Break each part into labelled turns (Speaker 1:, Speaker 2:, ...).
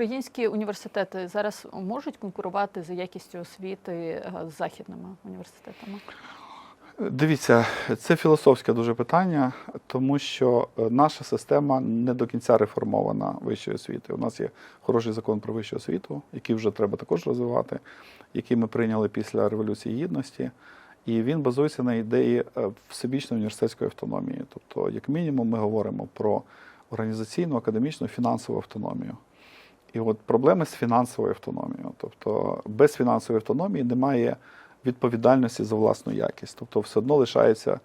Speaker 1: українські університети зараз можуть конкурувати за якістю освіти е, з західними університетами?
Speaker 2: Дивіться, це філософське дуже питання, тому що е, наша система не до кінця реформована вищої освіти. У нас є хороший закон про вищу освіту, який вже треба також розвивати, який ми прийняли після Революції Гідності. І він базується на ідеї е, всебічної університетської автономії. Тобто, як мінімум, ми говоримо про організаційну, академічну, фінансову автономію. І от проблеми з фінансовою автономією. Тобто, без фінансової автономії немає відповідальності за власну якість. Тобто, все одно лишається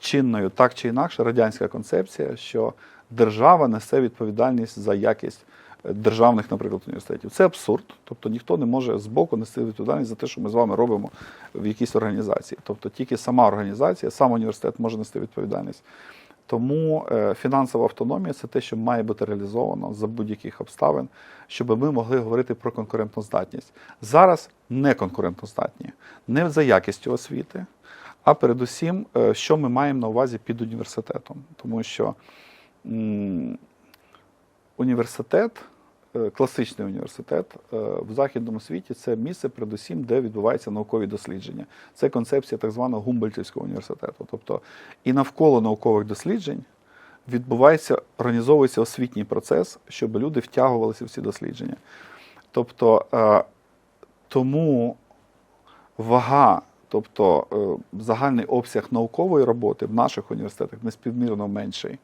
Speaker 2: чинною так чи інакше радянська концепція, що держава несе відповідальність за якість е, державних, наприклад, університетів. Це абсурд. Тобто ніхто не може з боку нести відповідальність за те, що ми з вами робимо в якійсь організації. Тобто тільки сама організація, сам університет може нести відповідальність. Тому е, фінансова автономія це те, що має бути реалізовано за будь-яких обставин, щоб ми могли говорити про конкурентоздатність. Зараз не конкурентоздатні, не за якістю освіти, а передусім, е, що ми маємо на увазі під університетом. Тому що університет, класичний університет е, в західному світі це місце, передусім, де відбуваються наукові дослідження. Це концепція так званого Гумбольдтівського університету. Тобто і навколо наукових досліджень відбувається, організовується освітній процес, щоб люди втягувалися в ці дослідження. Тобто е, тому вага, тобто е, загальний обсяг наукової роботи в наших університетах неспівмірно менший.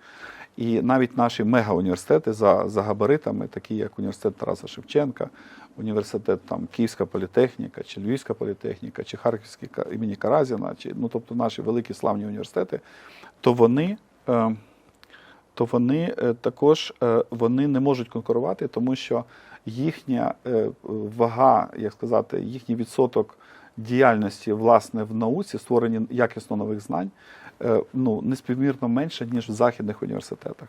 Speaker 2: І навіть наші мегауніверситети за, за габаритами, такі як університет Тараса Шевченка, університет там, Київська політехніка, чи Львівська політехніка, чи Харківський імені Каразіна, чи ну, тобто наші великі славні університети, то вони. Е, то вони е, також е, вони не можуть конкурувати, тому що їхня е, вага, як сказати, їхній відсоток діяльності власне в науці, створення якісно нових знань, ну неспівмірно менше ніж в західних університетах.